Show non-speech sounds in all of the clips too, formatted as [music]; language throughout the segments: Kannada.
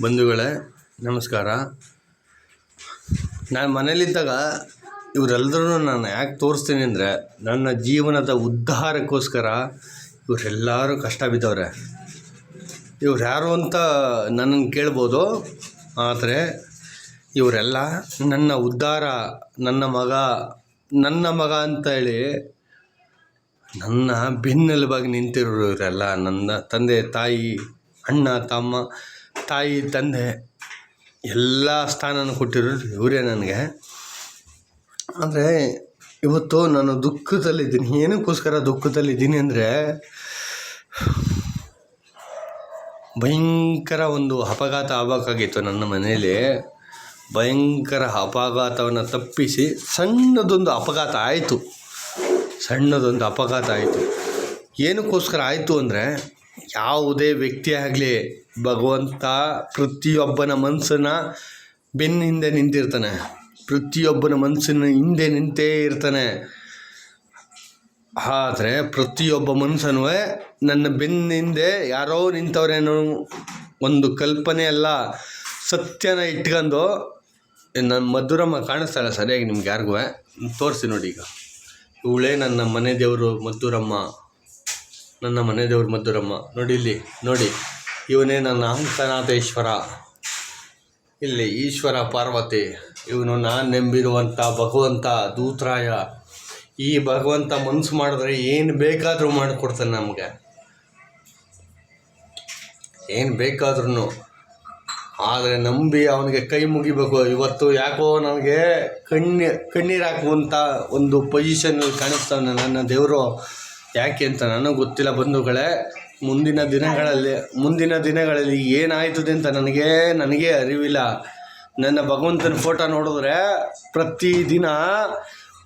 ಬಂಧುಗಳೇ, ನಮಸ್ಕಾರ. ನಾನು ಮನೇಲಿದ್ದಾಗ ಇವರೆಲ್ಲರೂ ನಾನು ಯಾಕೆ ತೋರಿಸ್ತೀನಿ ಅಂದರೆ, ನನ್ನ ಜೀವನದ ಉದ್ಧಾರಕ್ಕೋಸ್ಕರ ಇವರೆಲ್ಲರೂ ಕಷ್ಟ ಬಿದ್ದವ್ರೆ. ಇವ್ರು ಯಾರು ಅಂತ ನನ್ನನ್ನು ಕೇಳ್ಬೋದು, ಆದರೆ ಇವರೆಲ್ಲ ನನ್ನ ಉದ್ಧಾರ, ನನ್ನ ಮಗ ನನ್ನ ಮಗ ಅಂತ ಹೇಳಿ ನನ್ನ ಬೆನ್ನೆಲುಬಾಗಿ ನಿಂತಿರೋರು ಇವರೆಲ್ಲ, ನನ್ನ ತಂದೆ, ತಾಯಿ, ಅಣ್ಣ, ತಮ್ಮ ತಾಯಿ ತಂದೆ ಎಲ್ಲ ಸ್ಥಾನನೂ ಕೊಟ್ಟಿರೋದು ಇವರೇ ನನಗೆ. ಅಂದರೆ ಇವತ್ತು ನಾನು ದುಃಖದಲ್ಲಿದ್ದೀನಿ. ಏನಕ್ಕೋಸ್ಕರ ದುಃಖದಲ್ಲಿದ್ದೀನಿ ಅಂದರೆ ಭಯಂಕರ ಒಂದು ಅಪಘಾತ ಆಗಬೇಕಾಗಿತ್ತು ನನ್ನ ಮನೆಯಲ್ಲಿ ಭಯಂಕರ ಅಪಘಾತವನ್ನು ತಪ್ಪಿಸಿ ಸಣ್ಣದೊಂದು ಅಪಘಾತ ಆಯಿತು. ಸಣ್ಣದೊಂದು ಅಪಘಾತ ಆಯಿತು. ಏನಕ್ಕೋಸ್ಕರ ಆಯಿತು ಅಂದರೆ ಯಾವುದೇ ವ್ಯಕ್ತಿ ಆಗಲಿ ಭಗವಂತ ಪ್ರತಿಯೊಬ್ಬನ ಮನಸ್ಸನ್ನ ಬೆನ್ನ ಹಿಂದೆ ನಿಂತಿರ್ತಾನೆ. ಪ್ರತಿಯೊಬ್ಬನ ಮನಸ್ಸಿನ ಹಿಂದೆ ನಿಂತೇ ಇರ್ತಾನೆ. ಆದರೆ ಪ್ರತಿಯೊಬ್ಬ ಮನುಷ್ಯನೂ ನನ್ನ ಬೆನ್ನ ಹಿಂದೆ ಯಾರೋ ನಿಂತವ್ರೇನೋ ಒಂದು ಕಲ್ಪನೆ ಅಲ್ಲ. ಸತ್ಯನ ಇಟ್ಕೊಂಡು ನನ್ನ ಮಧುರಮ್ಮ ಕಾಣಿಸ್ತಾಳೆ ಸರಿಯಾಗಿ ನಿಮ್ಗೆ ಯಾರಿಗೂ. ತೋರಿಸಿ ನೋಡಿ ಈಗ. ಇವಳೇ ನನ್ನ ಮನೆ ದೇವರು ಮಧುರಮ್ಮ. ನನ್ನ ಮನೆ ದೇವ್ರ ಮಧುರಮ್ಮ ನೋಡಿ ಇಲ್ಲಿ, ನೋಡಿ. ಇವನೇ ನನ್ನ ಅಂಕನಾಥೇಶ್ವರ. ಇಲ್ಲಿ ಈಶ್ವರ ಪಾರ್ವತಿ. ಇವನು ನಾನು ನಂಬಿರುವಂಥ ಭಗವಂತ ದೂತ್ರಾಯ. ಈ ಭಗವಂತ ಮನಸ್ಸು ಮಾಡಿದ್ರೆ ಏನು ಬೇಕಾದರೂ ಮಾಡಿಕೊಡ್ತಾನೆ ನಮಗೆ. ಏನು ಬೇಕಾದ್ರೂ ಆದರೆ ನಂಬಿ ಅವನಿಗೆ ಕೈ ಮುಗಿಬೇಕು. ಇವತ್ತು ಯಾಕೋ ನನಗೆ ಕಣ್ಣಿ, ಕಣ್ಣೀರು ಹಾಕುವಂಥ ಒಂದು ಪೊಸಿಷನಲ್ಲಿ ಕಾಣಿಸ್ತಾನೆ ನನ್ನ ದೇವರು. ಯಾಕೆ ಅಂತ ನನಗೆ ಗೊತ್ತಿಲ್ಲ ಬಂಧುಗಳೇ. ಮುಂದಿನ ದಿನಗಳಲ್ಲಿ ಮುಂದಿನ ದಿನಗಳಲ್ಲಿ ಏನಾಯ್ತದೆ ಅಂತ ನನಗೆ ನನಗೆ ಅರಿವಿಲ್ಲ. ನನ್ನ ಭಗವಂತನ ಫೋಟೋ ನೋಡಿದ್ರೆ ಪ್ರತಿದಿನ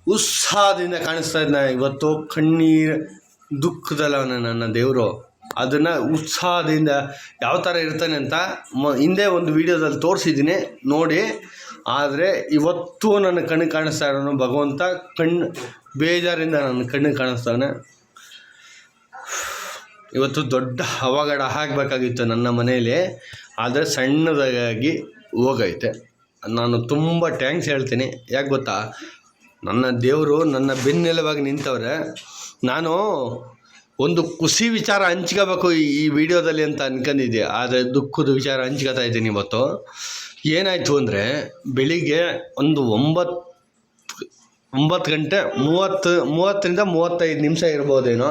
ಉತ್ಸಾಹದಿಂದ ಕಾಣಿಸ್ತಾ ಇದ್ದ ಇವತ್ತು ಕಣ್ಣೀರು ದುಃಖದಲ್ಲ ನನ್ನ ದೇವರು. ಅದನ್ನು ಉತ್ಸಾಹದಿಂದ ಯಾವ ಥರ ಇರ್ತಾನೆ ಅಂತ ಮ, ಹಿಂದೆ ಒಂದು ವೀಡಿಯೋದಲ್ಲಿ ತೋರಿಸಿದ್ದೀನಿ, ನೋಡಿ. ಆದರೆ ಇವತ್ತು ನನ್ನ ಕಣ್ಣು ಕಾಣಿಸ್ತಾ ಇರೋನು ಭಗವಂತ. ಕಣ್ಣು, ಬೇಜಾರಿಂದ ನನ್ನ ಕಣ್ಣು ಕಾಣಿಸ್ತಾನೆ. ಇವತ್ತು ದೊಡ್ಡ ಅವಘಡ ಆಗಬೇಕಾಗಿತ್ತು ನನ್ನ ಮನೆಯಲ್ಲಿ, ಆದರೆ ಸಣ್ಣದಾಗಿ ಹೋಗೈತೆ. ನಾನು ತುಂಬ ಟ್ಯಾಂಕ್ಸ್ ಹೇಳ್ತೀನಿ. ಯಾಕೆ ಗೊತ್ತಾ? ನನ್ನ ದೇವರು ನನ್ನ ಬೆನ್ನೆಲುಬಾಗಿ ನಿಂತವ್ರೆ. ನಾನು ಒಂದು ಖುಷಿ ವಿಚಾರ ಹಂಚ್ಕೋಬೇಕು ಈ ಈ ವಿಡಿಯೋದಲ್ಲಿ ಅಂತ ಅನ್ಕೊಂಡಿದ್ದೆ ಆದರೆ ದುಃಖದ ವಿಚಾರ ಹಂಚ್ಕೋತಾ ಇದ್ದೀನಿ ಇವತ್ತು. ಏನಾಯಿತು ಅಂದರೆ, ಬೆಳಿಗ್ಗೆ ಒಂದು ಒಂಬತ್ತು ಒಂಬತ್ತು ಗಂಟೆ ಮೂವತ್ತು ಮೂವತ್ತರಿಂದ ಮೂವತ್ತೈದು ನಿಮಿಷ ಇರ್ಬೋದೇನೋ.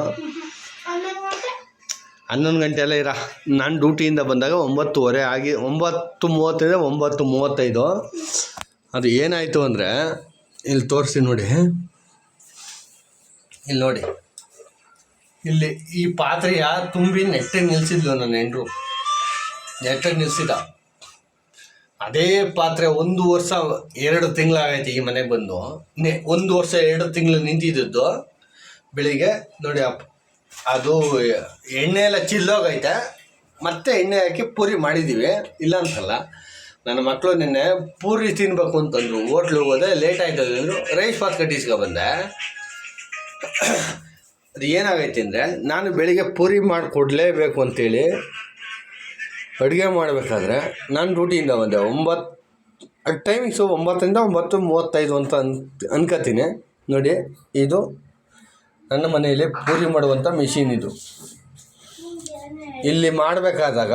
ಹನ್ನೊಂದು ಗಂಟೆ ಎಲ್ಲ ಇರ. ನಾನು ಡ್ಯೂಟಿಯಿಂದ ಬಂದಾಗ ಒಂಬತ್ತುವರೆ ಆಗಿ ಒಂಬತ್ತು ಮೂವತ್ತರಿಂದ ಒಂಬತ್ತು ಮೂವತ್ತೈದು. ಅದು ಏನಾಯಿತು ಅಂದರೆ, ಇಲ್ಲಿ ತೋರಿಸಿ ನೋಡಿ. ಇಲ್ಲಿ ನೋಡಿ. ಇಲ್ಲಿ ಈ ಪಾತ್ರೆಯ ತುಂಬಿ ನೆಟ್ಟಗೆ ನಿಲ್ಸಿದ್ಲು ನನ್ನ ಹೆಂಡ್ರು ನೆಟ್ಟಗೆ ನಿಲ್ಲಿಸಿದ ಅದೇ ಪಾತ್ರೆ ಒಂದು ವರ್ಷ, ಎರಡು ತಿಂಗಳಾಗೈತೆ ಈ ಮನೆಗೆ ಬಂದು. ನೆ, ಒಂದು ವರ್ಷ ಎರಡು ತಿಂಗಳು ನಿಂತಿದ್ದದ್ದು. ಬೆಳಿಗ್ಗೆ ನೋಡಿ ಅಪ್ ಅದು ಎಣ್ಣೆ ಎಲ್ಲ ಚಿಲ್ಲೋಗೈತೆ. ಮತ್ತೆ ಎಣ್ಣೆ ಹಾಕಿ ಪೂರಿ ಮಾಡಿದ್ದೀವಿ ಇಲ್ಲ ಅಂತಲ್ಲ, ನನ್ನ ಮಕ್ಕಳು ನಿನ್ನೆ ಪೂರಿ ತಿನ್ನಬೇಕು ಅಂತಂದ್ರು. ಹೋಟ್ಲಿಗೆ ಹೋದೆ ಲೇಟ್ ಆಯ್ತು ಅಂದರು. ರೈಸ್ ಬಾತ್ ಕಟ್ಟಿಸ್ಕೊ ಬಂದೆ ಅದು ಏನಾಗೈತೆ ಅಂದರೆ, ನಾನು ಬೆಳಿಗ್ಗೆ ಪೂರಿ ಮಾಡಿಕೊಡ್ಲೇಬೇಕು ಅಂತೇಳಿ ಅಡುಗೆ ಮಾಡಬೇಕಾದ್ರೆ ನಾನು ಡ್ಯೂಟಿಯಿಂದ ಬಂದೆ ಒಂಬತ್ತು ಟೈಮಿಂಗ್ಸು ಒಂಬತ್ತರಿಂದ ಒಂಬತ್ತು ಮೂವತ್ತೈದು ಅಂತ ಅನ್ ನೋಡಿ, ಇದು ನನ್ನ ಮನೆಯಲ್ಲಿ ಪೂರಿ ಮಾಡುವಂಥ ಮೆಷಿನ್ ಇದು. ಇಲ್ಲಿ ಮಾಡಬೇಕಾದಾಗ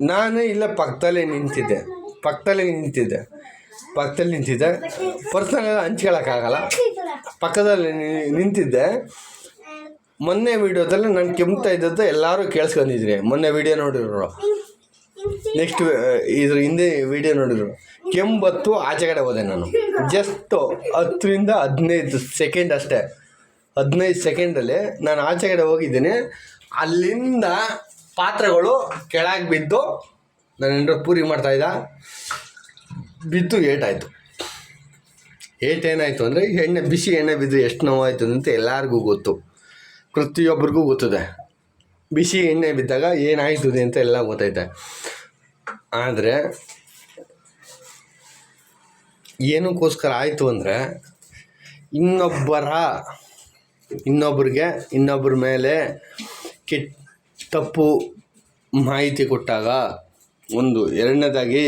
ನಾನು ಇಲ್ಲ, ಪಕ್ಕದಲ್ಲೇ ನಿಂತಿದ್ದೆ. ಪಕ್ಕದಲ್ಲೇ ನಿಂತಿದ್ದೆ. ಪಕ್ಕದಲ್ಲಿ ನಿಂತಿದ್ದೆ. ಪರ್ಸನಲ್ ಹಂಚ್ಕೊಳ್ಳೋಕ್ಕಾಗಲ್ಲ ಪಕ್ಕದಲ್ಲಿ ನಿಂತಿದ್ದೆ. ಮೊನ್ನೆ ವೀಡಿಯೋದಲ್ಲಿ ನಾನು ಕೆಮ್ತಾ ಇದ್ದದ್ದು ಎಲ್ಲರೂ ಕೇಳಿಸ್ಕೊಂಡಿದ್ರಿ. ಮೊನ್ನೆ ವೀಡಿಯೋ ನೋಡಿದ್ರು. ನೆಕ್ಸ್ಟ್ ಇದ್ರ ಹಿಂದೆ ವೀಡಿಯೋ ನೋಡಿದ್ರು. ಕೆಮ್ಮು ಆಚೆ ಕಡೆ ಹೋದೆ ನಾನು. ಜಸ್ಟ್ ಹತ್ತರಿಂದ ಹದಿನೈದು ಸೆಕೆಂಡ್ ಅಷ್ಟೇ. ಹದಿನೈದು ಸೆಕೆಂಡಲ್ಲಿ ನಾನು ಆಚೆ ಕಡೆ ಹೋಗಿದ್ದೀನಿ. ಅಲ್ಲಿಂದ ಪಾತ್ರೆಗಳು ಕೆಳಗೆ ಬಿದ್ದು ನಾನು ಹೆಂಡ್ರು ಪೂರಿ ಮಾಡ್ತಾಯಿದ್ದ ಬಿದ್ದು ಏಟಾಯಿತು. ಏಟ್ ಏನಾಯಿತು ಅಂದರೆ ಎಣ್ಣೆ, ಬಿಸಿ ಎಣ್ಣೆ ಬಿದ್ದು ಎಷ್ಟು ನೋವಾಯಿತು ಅಂತ ಎಲ್ಲರಿಗೂ ಗೊತ್ತು. ಪ್ರತಿಯೊಬ್ಬರಿಗೂ ಗೊತ್ತದೆ. ಬಿಸಿ ಎಣ್ಣೆ ಬಿದ್ದಾಗ ಏನಾಯ್ತದೆ ಅಂತ ಎಲ್ಲ ಗೊತ್ತೈತೆ. ಆದರೆ ಏನಕ್ಕೋಸ್ಕರ ಆಯಿತು ಅಂದರೆ ಇನ್ನೊಬ್ಬರ ಇನ್ನೊಬ್ರಿಗೆ ಇನ್ನೊಬ್ಬರ ಮೇಲೆ ಕೆಟ್ಟ ತಪ್ಪು ಮಾಹಿತಿ ಕೊಟ್ಟಾಗ ಒಂದು ಎರಡನೇದಾಗಿ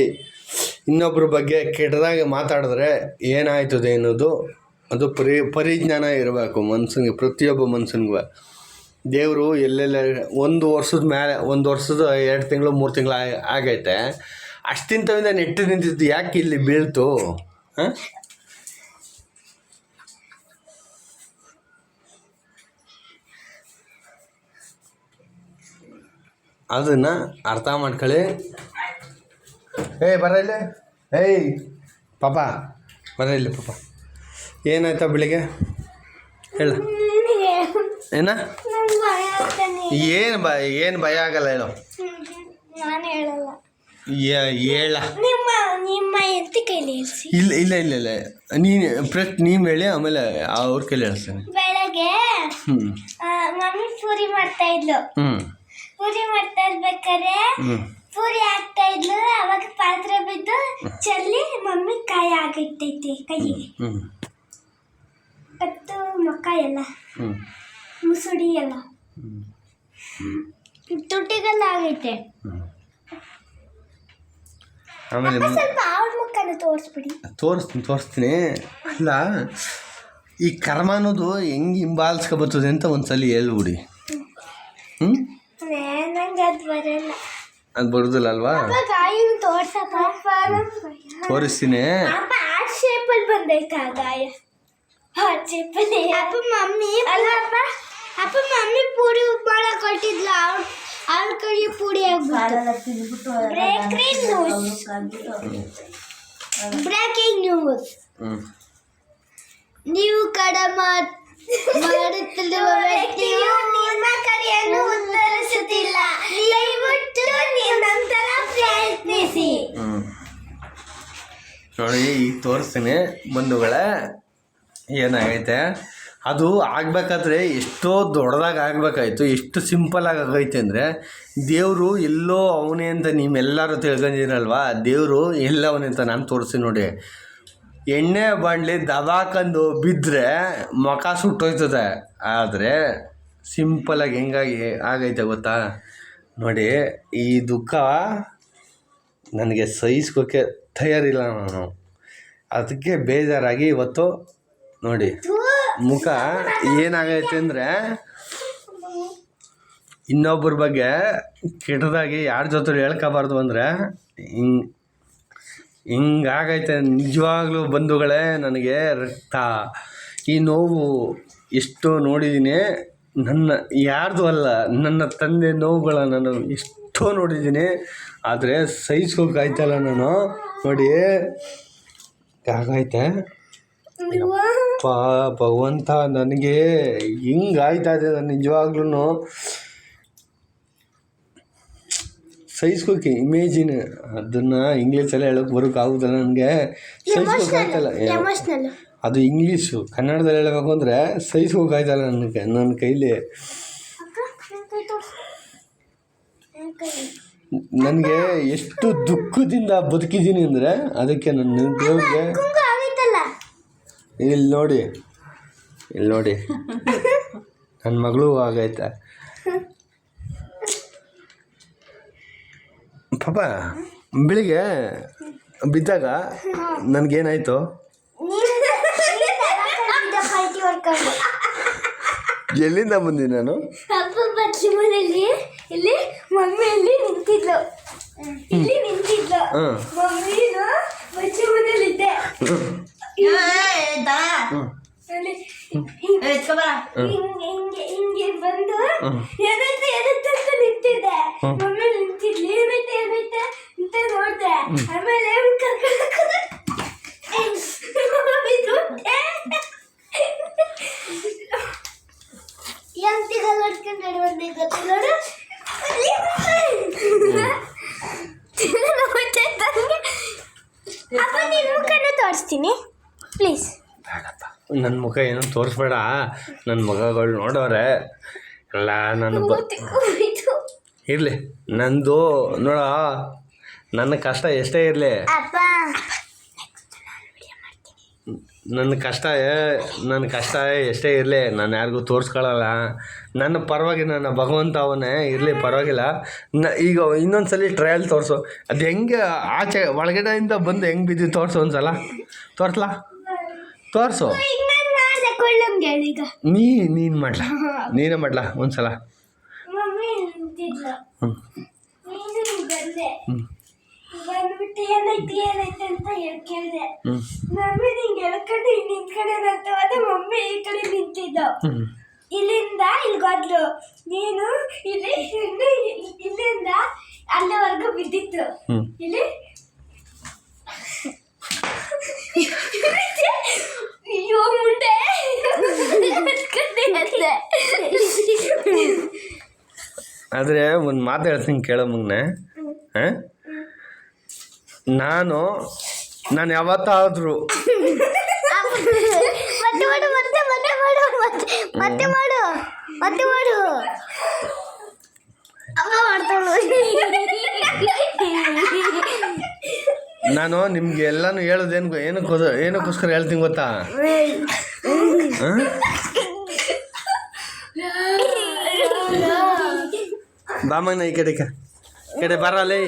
ಇನ್ನೊಬ್ಬರ ಬಗ್ಗೆ ಕೆಟ್ಟದಾಗಿ ಮಾತಾಡಿದ್ರೆ ಏನಾಯ್ತದೆ ಅನ್ನೋದು ಅದು ಪರಿ, ಪರಿಜ್ಞಾನ ಇರಬೇಕು ಮನ್ಸನಿಗೆ ಪ್ರತಿಯೊಬ್ಬ ಮನ್ಸನಿಗೂ. ದೇವರು ಎಲ್ಲೆಲ್ಲ ಒಂದು ವರ್ಷದ ಮೇಲೆ ಒಂದು ವರ್ಷದ ಎರಡು ತಿಂಗಳು, ಮೂರು ತಿಂಗಳು ಆಗೈತೆ. ಅಷ್ಟಿಂತವಿಂದ ನೆಟ್ಟು ನಿಂತಿದ್ದು ಯಾಕೆ ಇಲ್ಲಿ ಬೀಳ್ತು? ಹಾಂ? ಅದನ್ನು ಅರ್ಥ ಮಾಡ್ಕೊಳ್ಳಿ. ಏಯ್ ಬರ ಇಲ್ಲಿ. ಏಯ್ ಪಾಪ. ಬರ ಇಲ್ಲಿ ಪಾಪ. ಏನಾಯ್ತಾ ಬೆಳಿಗ್ಗೆ? ಹೇಳ. ಏನ? ಏನು ಭಯ ಏನು ಭಯ ಆಗಲ್ಲ ಹೇಳು. ನಾನು ಹೇಳ. ಇಲ್ಲ ಇಲ್ಲ ಇಲ್ಲ ಇಲ್ಲ. ನೀನು ಪ್ರಶ್ನೆ ನೀವು ಹೇಳಿ ಆಮೇಲೆ ಅವ್ರ ಕೈಲಿ ಹೇಳ್ತೇನೆ. ಬೆಳಗ್ಗೆ ಹ್ಞೂ ಮಮ್ಮಿ ಪೂರಿ ಮಾಡ್ತಾ ಇದ್ಲು. ಹ್ಞೂ ಪೂರಿ ಮಾಡ್ತಾ ಇರ್ಬೇಕಾದ್ರೆ? ಪೂರಿ ಹಾಕ್ತಾ ಇದ್ಲು ಅವಾಗ ಪಾತ್ರೆ ಬಿದ್ದು ಚೆಲ್ಲಿ ಮಮ್ಮಿ ಕಾಯಿ ಆಗಿರ್ತೈತಿ ಕೈಗೆ. ಕತ್ತು ಮುಖ ಎಲ್ಲ ಮುಸುಡಿ ಎಲ್ಲ. ತುಟಿಗೆಲ್ಲ ಆಗೈತೆ. ಆಮೇಲೆ ಅಪ್ಪ ಸ್ವಲ್ಪ ಅವ್ರ ಮುಖನ ತೋರಿಸ್ಬಿಡಿ. ತೋರಿಸ್ತೀನಿ ತೋರಿಸ್ತೀನಿ. ಅಲ್ಲ ಈ ಕರ್ಮ ಅನ್ನೋದು ಹೆಂಗೆ ಹಿಂಬಾಲಿಸ್ಕೊಬರ್ತದೆ ಅಂತ ಒಂದ್ಸಲಿ ಹೇಳ್ಬಿಡಿ. ಹ್ಞೂ ನಂಗೆ ಅದು ಬರಲ್ಲ. ಅದು ಬರೋದಿಲ್ಲ ಅಲ್ವಾ ಅಪ್ಪ ಗಾಯನ ತೋರ್ಸಪ್ಪ. ತೋರಿಸ್ತೀನಿ. ಅಪ್ಪ ಆ ಶೇಪಲ್ಲಿ ಬಂದೈತೆ ಆ ಗಾಯ. ಹಾರ್ಟ್ ಶೇಪಲ್ಲಿ ಅಪ್ಪ ಮಮ್ಮಿ ಅಲ್ಲಪ್ಪ ಅಪ್ಪ. ಮಮ್ಮಿ ಪೂರಿ ಮಾಡಕ್ ಕೊಟ್ಟಿದ್ಲ. ಅವ್ರ ಅವ್ರ ಕೈಗೆ ಪೂರಿ ಆಗ್ಬಿಟ್ಟು ಬ್ರೇಕಿಂಗ್ ನ್ಯೂಸ್ ಬ್ರೇಕಿಂಗ್ ನ್ಯೂಸ್ ಹ್ಞೂ ನೀವು ಕಡ ಮಾತ್ ಮಾಡುತ್ತಿರುವ ವ್ಯಕ್ತಿಯು ನಿಮ್ಮ ಕರೆಯನ್ನು ಉತ್ತರಿಸುತ್ತಿಲ್ಲ. ದಯವಿಟ್ಟು ನಂತರ ಪ್ರಯತ್ನಿಸಿ. ನೋಡಿ ಈಗ ತೋರಿಸ್ತೀನಿ ಬಂಧುಗಳ, ಏನಾಗೈತೆ? ಅದು ಆಗಬೇಕಾದ್ರೆ ಎಷ್ಟೋ ದೊಡ್ಡದಾಗಿ ಆಗ್ಬೇಕಾಯ್ತು, ಎಷ್ಟು ಸಿಂಪಲಾಗಿ ಆಗೈತೆ ಅಂದರೆ, ದೇವರು ಎಲ್ಲೋ ಅವನೇ ಅಂತ ನೀವೆಲ್ಲರೂ ತಿಳ್ಕೊಂಡಿರಲ್ವಾ ದೇವರು ಎಲ್ಲವನೇ ಅಂತ ನಾನು ತೋರಿಸ್ತೀನಿ ನೋಡಿ. ಎಣ್ಣೆ ಬಾಣಲಿ ದಬಾಕಂದು ಬಿದ್ದರೆ ಮುಖ ಸುಟ್ಟೋಯ್ತದೆ. ಆದರೆ ಸಿಂಪಲಾಗಿ ಹೆಂಗಾಗಿ ಆಗೈತೆ ಗೊತ್ತಾ? ನೋಡಿ, ಈ ದುಃಖ ನನಗೆ ಸಹಿಸ್ಕೋಕ್ಕೆ ತಯಾರಿಲ್ಲ ನಾನು. ಅದಕ್ಕೆ ಬೇಜಾರಾಗಿ ಇವತ್ತು ನೋಡಿ, ಮುಖ ಏನಾಗೈತೆ ಅಂದರೆ ಇನ್ನೊಬ್ಬರ ಬಗ್ಗೆ ಕೆಟ್ಟದಾಗಿ ಯಾರ ಜೊತೆ ಹೇಳ್ಕೋಬಾರ್ದು ಅಂದರೆ ಹಿಂಗೆ ಹಿಂಗಾಗೈತೆ ನಿಜವಾಗ್ಲೂ ಬಂಧುಗಳೇ ನನಗೆ ರಕ್ತ. ಈ ನೋವು ಎಷ್ಟು ನೋಡಿದ್ದೀನಿ. ನನ್ನ ಯಾರ್ದು ಅಲ್ಲ, ನನ್ನ ತಂದೆ ನೋವುಗಳ ನಾನು ಎಷ್ಟೋ ನೋಡಿದ್ದೀನಿ. ಆದರೆ ಸಹಿಸ್ಕೋಕಾಯ್ತಲ್ಲ ನಾನು. ನೋಡಿ ಆಗೈತೆ ಪಾ ಭಗವಂತ, ನನಗೆ ಹಿಂಗಾಯ್ತಾ ಇದೆ ನಾನು ನಿಜವಾಗ್ಲೂ ಸಹಿಸ್ಕೋಕೆ ಇಮೇಜಿನ್ ಅದನ್ನು ಇಂಗ್ಲೀಷಲ್ಲಿ ಹೇಳೋಕೆ ಬರೋಕೆ ಆಗುದಿಲ್ಲ ನನಗೆ. ಎಮೋಷನಲ್ ಅದು ಇಂಗ್ಲೀಷು ಕನ್ನಡದಲ್ಲಿ ಹೇಳಬೇಕು ಅಂದರೆ ಸಹಿಸ್ಕೋಕಾಯ್ತಲ್ಲ ನನಗೆ ನನ್ನ ಕೈಲಿ. ನನಗೆ ಎಷ್ಟು ದುಃಖದಿಂದ ಬದುಕಿದ್ದೀನಿ ಅಂದರೆ ಅದಕ್ಕೆ ನನ್ನ ದೇವ್ರಿಗೆ ಆಗೈತಲ್ಲ ಇಲ್ಲಿ ನೋಡಿ ಇಲ್ಲಿ ನೋಡಿ. [laughs] ನನ್ನ ಮಗಳು ಆಗೈತೆ ಪಾಪ ಬೆಳಿಗ್ಗೆ ಬಿದ್ದಾಗ ನನಗೇನಾಯ್ತು? ಎಲ್ಲಿಂದ ಬಂದಿ ನಾನು? ಅಪ್ಪ ಬಚ್ಚಿ ಮನೆಯಲ್ಲಿ ಇಲ್ಲಿ ಮಮ್ಮಿಯಲ್ಲಿ ನಿಂತಿದ್ಲು ಇಲ್ಲಿ ನಿಂತಿದ್ಲು ಮಮ್ಮಿನು ಬಚ್ಚಿ ಹಿಂಗೆ ಹಿಂಗೆ ಹಿಂಗೆ ಬಂದು ಎದತ್ತೆ ಎದತ್ತೆ ಅಂತ ನಿಂತಿದ್ದೆ. ಮಮ್ಮಿ ನಿಂತಿದ್ಲು ಏನೈತೆ ಏನೈತೆ ಅಂತ ನೋಡ್ದೆ ಆಮೇಲೆ ಎಂತಿಗಲ್ಲ ಹೊಡ್ಕೊಂಡು ನಡಿ ಬಂದೆ ಗೊತ್ತು ನೋಡು ಅಲ್ಲಿ ನೋಡ್ತಾ ಇದ್ದಂಗೆ ಅಪ್ಪ ನಿನ್ನ ಮುಖನ ತೋರಿಸ್ತೀನಿ ಪ್ಲೀಸ್ ನನ್ನ ಮುಖ ಏನು ತೋರಿಸ್ಬೇಡ. ನನ್ನ ಮಗಗಳು ನೋಡೋರೆ. ಎಲ್ಲ ನನ್ನ ಇರಲಿ. ನಂದು ನೋಡ. ನನ್ನ ಕಷ್ಟ ಎಷ್ಟೇ ಇರಲಿ. ನನ್ನ ಕಷ್ಟ ನನ್ನ ಕಷ್ಟ ಎಷ್ಟೇ ಇರಲಿ ನಾನು ಯಾರಿಗೂ ತೋರಿಸ್ಕೊಳ್ಳಲ್ಲ ನನ್ನ ಪರವಾಗಿ ನನ್ನ ಭಗವಂತ ಅವನೇ ಇರಲಿ ಪರವಾಗಿಲ್ಲ. ನ ಈಗ ಇನ್ನೊಂದು ಸಲ ಟ್ರಯಲ್ ತೋರಿಸು. ಅದು ಹೆಂಗೆ ಆಚೆ ಒಳಗಡೆಯಿಂದ ಬಂದು ಹೆಂಗೆ ಬಿದ್ದು ತೋರಿಸು ಒಂದ್ಸಲ. ತೋರಿಸ್ಲಾ? ತೋರಿಸು. ನೀ ನೀನು ಮಾಡ್ಲಾ? ನೀನೇ ಮಾಡ್ಲಾ ಒಂದು ಸಲ ಹ್ಞೂ ಬಂದ್ಬಿಟ್ಟು ಏನೈತಿ ಏನೈತೆ ಅಂತ ಹೇಳಿ ಕೇಳಿದೆ. ಮಮ್ಮಿ ನಿಂಗೆ ಎಳ್ಕೊಂಡು ನಿಂತ್ಕಡೆ ಅಂತ ಹೋದೆ ಮಮ್ಮಿ ಈ ಕಡೆ ನಿಂತಿದ್ದು. ಇಲ್ಲಿಂದ ಇಲ್ಗೋದ್ಲು ನೀನು ಇಲ್ಲಿ ಇನ್ನು ಇಲ್ಲಿಂದ ಅಲ್ಲಿವರೆಗೂ ಬಿದ್ದಿತ್ತು. ಇಲ್ಲಿ. ಅಯ್ಯೋ ಮುಂಡೆ ಆದರೆ ಒಂದು ಮಾತು ಹೇಳ್ತೀನಿ ಕೇಳೋ ಮುಂಗ್ನೆ. ಹಾಂ? ನಾನು ನಾನು ಯಾವತ್ತಾದರೂ. ಮತ್ತೆ ಮಾಡು ಮತ್ತೆ ಮತ್ತೆ ಮಾಡು ಮತ್ತೆ ಮತ್ತೆ ಮಾಡು ಮತ್ತೆ ಮಾಡು. ಅಮ್ಮ ಮಾಡ್ತಾಳು. ನಾನು ನಿಮ್ಗೆ ಎಲ್ಲಾನು ಹೇಳೋದೇನು ಏನಕ್ಕೋದ ಏನಕ್ಕೋಸ್ಕರ ಹೇಳ್ತೀನಿ ಗೊತ್ತಾ? ಬಾಮ ಬಾಮಣ್ಣ ಈ ಕಡೆ. ಈ ಕಡೆ ಬರಲೇ.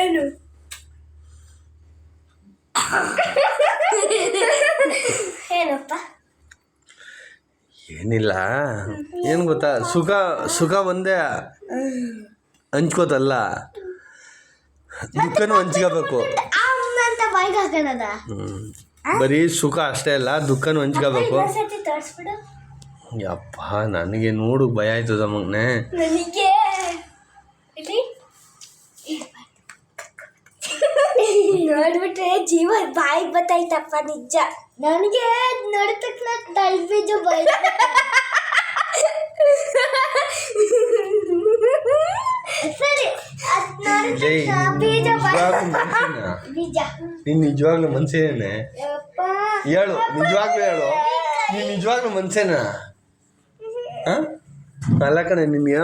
ಏನು ಏನಪ್ಪ? ಏನಿಲ್ಲ. ಏನು ಗೊತ್ತಾ? ಸುಖ ಸುಖ ಒಂದೇ. ಹಂಚ್ಕೋತಲ್ಲ. ದುಃಖನೂ ಹಂಚ್ಕೋಬೇಕು. ಬರೀ ಸುಖ ಅಷ್ಟೇ ಅಲ್ಲ ದುಃಖನೂ ಹಂಚ್ಕೋಬೇಕು. ಯಪ್ಪ ನನಗೆ ನೋಡು ಭಯ ಆಯ್ತದ ಮಗನೆ ನನಗೆ ಇಲ್ಲಿ ನೋಡ್ಬಿಟ್ರೆ ಜೀವ ಬಾಯಿಗೆ ಬತ್ತಾಯ್ತಪ್ಪ ನಿಜ. ನನಗೆ ನೋಡಿದ ತಕ್ಷಣ [laughs] ಸರಿ ಅದ್ ನೋಡಿದ ಲೇ, ತಕ್ಷಣ ಬೀಜ ನಿಜವಾಗ್ಲೂ ಮನ್ಸೇನಾ? ಬೀಜ. ನೀನು ನಿಜವಾಗ್ಲೂ ಮನ್ಸೇನೆ. ಯಪ್ಪ. ಹೇಳು ನಿಜವಾಗ್ಲೂ ಹೇಳು. ನೀನು ನಿಜವಾಗ್ಲೂ ಮನ್ಸೇನಾ? ಅಲ್ಲ ಕಣೆ ನಿನ್ಗೆ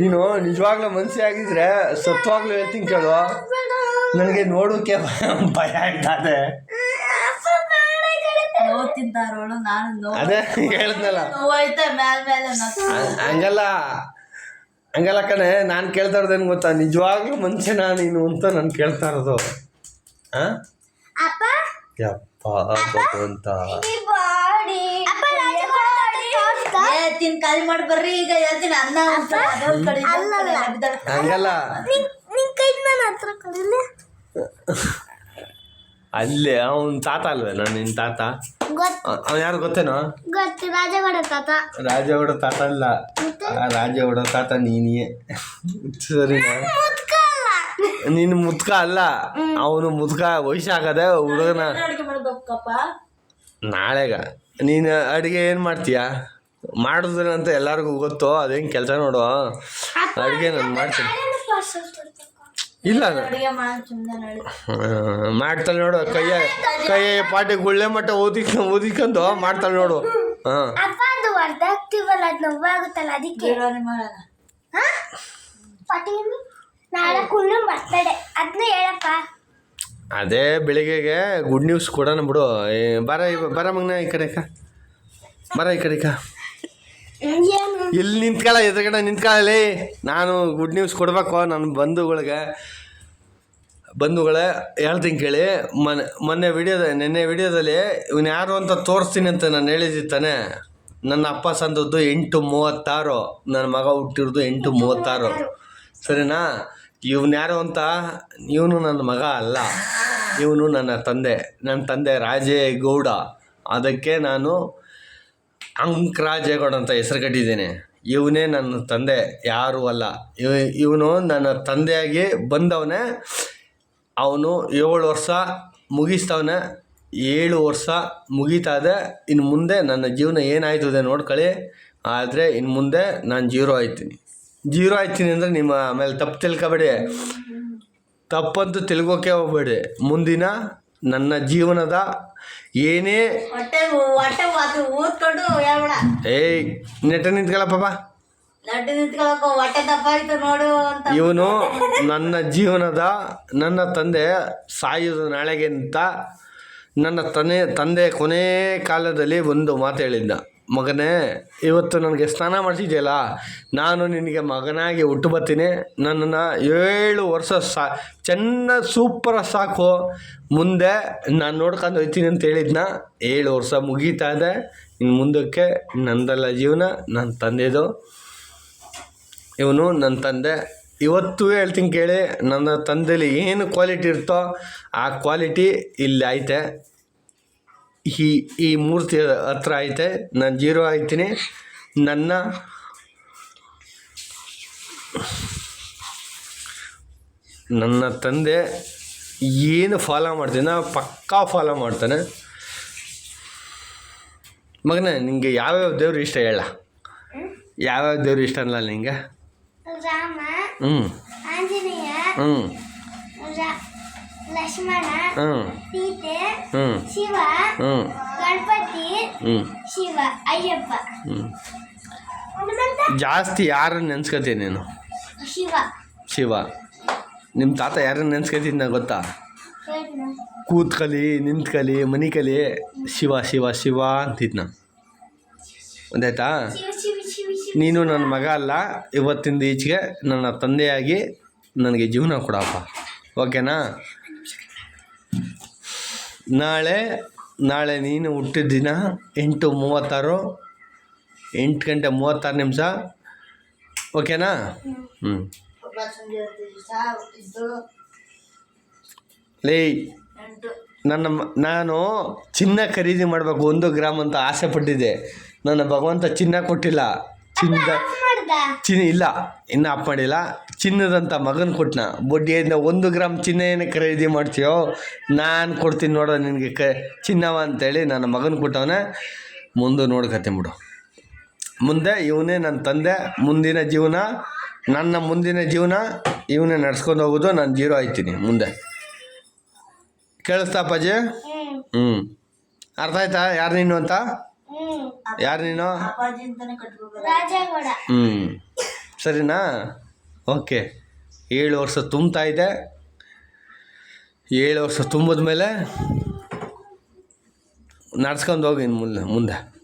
ನೀನು ನಿಜವಾಗ್ಲೂ ಮನ್ಸೆ ಆಗಿದ್ರೆ ಸತ್ವಾಗ್ಲೂ ಹೇಳ್ತೀನಿ ಕೇಳು. ನನಗೆ ನೋಡೋಕೆ ಭಯ ಆಗ್ತದೆ. ನೋವು ತಿಂತಾರೋಳು ನಾನು ನೋವು ಅದೇ ಹೇಳಿದ್ನಲ್ಲ ನೋವಾಯ್ತಾ ಮ್ಯಾಲ ಮೇಲೆ ಹಂಗಲ್ಲ. ಹಂಗಲ್ಲ ಕಣೆ ನಾನು ಕೇಳ್ತಾ ಇರೋದೇನು ಗೊತ್ತಾ? ನಿಜವಾಗ್ಲೂ ಮನುಷ್ಯನಾ ನೀನು ಅಂತ ನಾನು ಕೇಳ್ತಾ ಇರೋದು. ಹಾಂ ಅಪ್ಪ? ಯಪ್ಪ ಭಗವಂತ. ಈ ಬಾಡಿ. ಅಪ್ಪ ರಾಜ ಬಾಡಿ. ಏ ತಿನ್ ಮಾಡಿ ಬರ್ರಿ ಈಗ ಹೇಳ್ತೀನಿ ಅನ್ನ ಅಂತ. ಹಂಗಲ್ಲ. ನಿನ್ ನಿನ್ ಕೈ ನನ್ನ ಹತ್ರ ಕೊಡಿಲ್ಲ [laughs] ಅಲ್ಲೇ ಅವನ ತಾತ ಅಲ್ವೇ ನಾನು ನಿನ್ನ ತಾತ ಅವ್ನು ಯಾರು ಗೊತ್ತೇನೋ? ಗೊತ್ತು ಹೊಡೋ ತಾತ. ರಾಜಗೌಡ ತಾತ ಅಲ್ಲ. ಆ ರಾಜಗೌಡ ತಾತ ನೀನೇ ಸರಿ ನೀನು ಮುದ್ಕ ಅಲ್ಲ. ಅವನು ಮುದ್ಕ ವಯಸ್ಸಾಗದೆ ಹುಡುಗನ. ನಾಳೆಗ. ನೀನು ಅಡುಗೆ ಏನು ಮಾಡ್ತೀಯಾ? ಮಾಡಿದ್ರೆ ಅಂತ ಎಲ್ಲರಿಗೂ ಗೊತ್ತು? ಅದೇನ್ ಕೆಲಸ ನೋಡು? ಅಡುಗೆ ನಾನು ಮಾಡ್ತೀನಿ. ಇಲ್ಲ. ಮಾಡ್ತಾನೆ ನೋಡು ಕೈಯ ಕೈಯ ಪಾಟಿ ಗುಳ್ಳೆ ಮಟ್ಟ ಓದಿಕ್ ಓದಿಕೊಂಡು ಮಾಡ್ತಾಳೆ ನೋಡು. ಹಾಂ. ಅದು ಬೆಳಿಗ್ಗೆಗೆ ಗುಡ್ ನ್ಯೂಸ್ ಕೊಡೋಣ ಬಿಡು. ಬರ ಬರ ಮಗ್ನ ಈ ಕಡೆಕ. ಬರ ಈ ಕಡೆಕ. ಇಲ್ಲಿ ನಿಂತ್ಕೊಳ್ಳ ಎದುರುಗಡೆ ನಿಂತ್ಕೊಳ್ಳಲಿ ನಾನು ಗುಡ್ ನ್ಯೂಸ್ ಕೊಡ್ಬೇಕು ನನ್ನ ಬಂಧುಗಳಿಗೆ. ಬಂಧುಗಳೇ, ಹೇಳ್ತೀನಿ ಕೇಳಿ. ಮೊನ್ನೆ ಮೊನ್ನೆ ವಿಡಿಯೋದ, ನಿನ್ನೆ ವಿಡಿಯೋದಲ್ಲಿ ಇವನು ಯಾರು ಅಂತ ತೋರಿಸ್ತೀನಿ ಅಂತ ನಾನು ಹೇಳಿದ್ದೆ ತಾನೆ. ನನ್ನ ಅಪ್ಪ ಸಂದದ್ದು ಎಂಟು ಮೂವತ್ತಾರು. ನನ್ನ ಮಗ ಹುಟ್ಟಿರೋದು ಎಂಟು ಮೂವತ್ತಾರು. ಸರಿನಾ? ಇವನು ಯಾರು ಅಂತ ಇವನು ನನ್ನ ಮಗ ಅಲ್ಲ. ಇವನು ನನ್ನ ತಂದೆ. ನನ್ನ ತಂದೆ ರಾಜೇ ಗೌಡ ಅದಕ್ಕೆ ನಾನು ಅಂಕ್ ರಾಜೇಗೌಡ ಅಂತ ಹೆಸರು ಕಟ್ಟಿದ್ದೀನಿ. ಇವನೇ ನನ್ನ ತಂದೆ, ಯಾರೂ ಅಲ್ಲ. ಇವ, ಇವನು ನನ್ನ ತಂದೆಯಾಗಿ ಬಂದವನೇ. ಅವನು ಏಳು ವರ್ಷ ಮುಗಿಸ್ತವನೆ. ಏಳು ವರ್ಷ ಮುಗೀತಾದೆ. ಇನ್ನು ಮುಂದೆ ನನ್ನ ಜೀವನ ಏನಾಯ್ತದೆ ನೋಡ್ಕೊಳ್ಳಿ. ಆದರೆ ಇನ್ನು ಮುಂದೆ ನಾನು ಜೀರೋ ಆಯ್ತೀನಿ. ಜೀರೋ ಆಯ್ತೀನಿ ಅಂದರೆ ನಿಮ್ಮ ಆಮೇಲೆ ತಪ್ಪು ತಿಳ್ಕೊಬೇಡಿ. ತಪ್ಪಂತೂ ತಿಳ್ಕೋಕೆ ಹೋಗ್ಬೇಡಿ. ಮುಂದಿನ ನನ್ನ ಜೀವನದ ಏನೇ? ಹೊಟ್ಟೆ ಹೊಟ್ಟೆ ಅದು ಊದ್ಕೊಂಡು ಹೇಳ್ಬೇಡ. ಏಯ್ ನೆಟ್ಟ ನಿಂತ್ಕೊಳ್ಳಪ್ಪ ಲಡ್ಡು ನಿಂತ್ಕೊಳಕ ಹೊಟ್ಟೆ ದಪ್ಪ ನೋಡು ಅಂತ. ಇವನು ನನ್ನ ಜೀವನದ ನನ್ನ ತಂದೆ ಸಾಯೋದು ನಾಳೆಗೆ ಅಂತ ನನ್ನ ತಂದೆ ತಂದೆ ಕೊನೆ ಕಾಲದಲ್ಲಿ ಒಂದು ಮಾತು ಹೇಳಿದ್ದ. ಮಗನೇ, ಇವತ್ತು ನನಗೆ ಸ್ನಾನ ಮಾಡಿಸಿದೆಯಲ್ಲ, ನಾನು ನಿನಗೆ ಮಗನಾಗಿ ಹುಟ್ಟು ಬರ್ತೀನಿ. ನನ್ನನ್ನು ಏಳು ವರ್ಷ ಸಾ, ಚೆನ್ನಾಗಿ ಸೂಪರ್ ಸಾಕು. ಮುಂದೆ ನಾನು ನೋಡ್ಕೊಂಡು ಹೋಗ್ತೀನಿ ಅಂತ ಹೇಳಿದ್ನ. ಏಳು ವರ್ಷ ಮುಗೀತಾ ಇದೆ. ಇನ್ನು ಮುಂದಕ್ಕೆ ನಂದಲ್ಲ ಜೀವನ ನನ್ನ ತಂದೆದು. ಇವನು ನನ್ನ ತಂದೆ. ಇವತ್ತು ಹೇಳ್ತೀನಿ ಕೇಳಿ, ನನ್ನ ತಂದೆಲಿ ಏನು ಕ್ವಾಲಿಟಿ ಇರ್ತೋ ಆ ಕ್ವಾಲಿಟಿ ಇಲ್ಲಿ ಐತೆ. ಈ ಈ ಮೂರ್ತಿ ಹತ್ರ ಐತೆ. ನಾನು ಜೀರೋ ಆಯ್ತೀನಿ ನನ್ನ ನನ್ನ ತಂದೆ ಏನು ಫಾಲೋ ಮಾಡ್ತೀನ? ಪಕ್ಕಾ ಫಾಲೋ ಮಾಡ್ತಾನೆ. ಮಗನೇ ನಿಮಗೆ ಯಾವ್ಯಾವ ದೇವ್ರು ಇಷ್ಟ ಹೇಳ. ಯಾವ್ಯಾವ ದೇವ್ರು ಇಷ್ಟ ಅಲ್ಲ ನಿಂಗೆ? ಹ್ಞೂ ಹ್ಞೂ ಲಕ್ಷ್ಮಣ ಹ್ಞೂ ಸೀತೆ ಹ್ಞೂ ಶಿವ ಹ್ಞೂ ಗಣಪತಿ ಹ್ಞೂ ಶಿವ ಅಯ್ಯಪ್ಪ. ಹ್ಞೂ ಜಾಸ್ತಿ ಯಾರನ್ನು ನೆನ್ಸ್ಕೊತೀನಿ ನೀನು? ಶಿವ. ಶಿವ. ನಿಮ್ಮ ತಾತ ಯಾರನ್ನು ನೆನ್ಸ್ಕೊತೀನಿ ಗೊತ್ತಾ? ಕೂತ್ಕಲಿ ನಿಂತ್ಕಲಿ ಮನಿಕಲಿ ಶಿವ ಶಿವ ಶಿವ ಅಂತಿದ್ನ. ಒಂದಾಯ್ತಾ? ನೀನು ನನ್ನ ಮಗ ಅಲ್ಲ ಇವತ್ತಿಂದ ಈಚೆಗೆ ನನ್ನ ತಂದೆಯಾಗಿ ನನಗೆ ಜೀವನ ಕೊಡಪ್ಪ. ಓಕೆನಾ? ನಾಳೆ ನಾಳೆ ನೀನು ಹುಟ್ಟಿದ ದಿನ ಎಂಟು ಮೂವತ್ತಾರು ಎಂಟು ಗಂಟೆ ಮೂವತ್ತಾರು ನಿಮಿಷ. ಓಕೆನಾ? ಹ್ಞೂ ಲೇ ನನ್ನ ಮ- ನಾನು ಚಿನ್ನ ಖರೀದಿ ಮಾಡಬೇಕು ಒಂದು ಗ್ರಾಮ್ ಅಂತ ಆಸೆ ಪಟ್ಟಿದ್ದೆ. ನನ್ನ ಭಗವಂತ ಚಿನ್ನ ಕೊಟ್ಟಿಲ್ಲ. ಮಾಡ್ದ ಚಿನ್ನ ಇಲ್ಲ. ಇನ್ನೂ ಅಪ್ಪ ಮಾಡಿಲ್ಲ. ಚಿನ್ನದಂತ ಮಗನ ಕೊಟ್ಟನ ಬಡ್ಡಿಯಿಂದ ಒಂದು ಗ್ರಾಮ್ ಚಿನ್ನ ಏನು ಖರೀದಿ ಮಾಡ್ತೀಯೋ ನಾನು ಕೊಡ್ತೀನಿ ನೋಡೋ ನಿನಗೆ ಕ ಚಿನ್ನವ ಅಂತೇಳಿ ನನ್ನ ಮಗನ ಕೊಟ್ಟವನ. ಮುಂದೆ ನೋಡ್ಕತ್ತೆ ಬಿಡು. ಮುಂದೆ ಇವನೇ ನನ್ನ ತಂದೆ ಮುಂದಿನ ಜೀವನ ನನ್ನ ಮುಂದಿನ ಜೀವನ ಇವನೇ ನಡ್ಸ್ಕೊಂಡು ಹೋಗೋದು ನಾನು ಜೀರೋ ಆಯ್ತೀನಿ. ಮುಂದೆ. ಕೇಳಿಸ್ತಾ ಅಪ್ಪಾಜಿ? ಹ್ಞೂ ಅರ್ಥ ಆಯ್ತಾ? ಯಾರು ನೀನು ಅಂತ? ಯಾರು ನೀನು? ಅಪ್ಪಾಜಿ ಅಂತಾನೆ ಕಟ್ಕೋಬೇಕು ರಾಜಗೌಡ. ಹ್ಞೂ ಸರಿನಾ? ಓಕೆ. ಏಳು ವರ್ಷ ತುಂಬ್ತಾ ಇದೆ. ಏಳು ವರ್ಷ ತುಂಬಿದ ಮೇಲೆ ನಡ್ಸ್ಕೊಂಡು ಹೋಗಿ ಇನ್ನು ಮುಂದೆ ಮುಂದೆ.